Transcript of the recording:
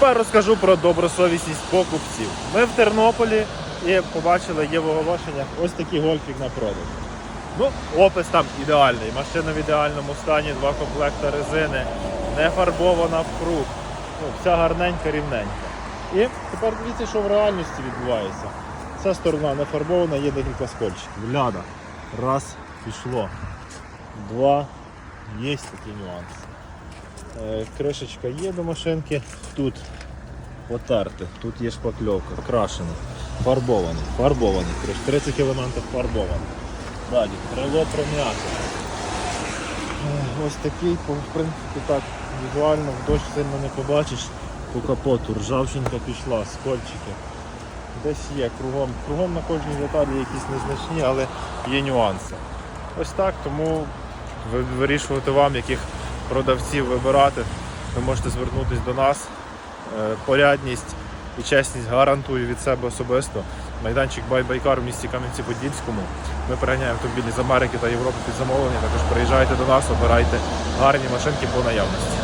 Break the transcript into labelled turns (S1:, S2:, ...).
S1: Тепер розкажу про добросовісність покупців. Ми в Тернополі і побачили є в оголошеннях ось такий гольфік на продаж. Ну, опис там ідеальний. Машина в ідеальному стані, два комплекти резини, не фарбована в круг. Ну, вся гарненька, рівненька. І тепер дивіться, що в реальності відбувається. Ця сторона не фарбована, є декілька скольчиків. Ляда. Раз, пішло. Два. Є такі нюанси. Е, Кришечка є до машинки. Тут потерти, тут є шпакльовка, покрашено, фарбований, фарбований 30 елементів фарбований. Далі, крило пром'яте. Е, Ось такий, в принципі, так, візуально в дощ сильно не побачиш. По капоту ржавчинка пішла, скольчики. Десь є кругом. Кругом на кожній деталі якісь незначні, але є нюанси. Ось так, тому вирішувати вам, яких продавців вибирати. Ви можете звернутися до нас. Е, Порядність і чесність гарантую від себе особисто. Майданчик Байбайкар в місті Кам'янці-Подільському. Ми переганяємо автомобілі з Америки та Європи під замовлення. Також приїжджайте до нас, обирайте гарні машинки по наявності.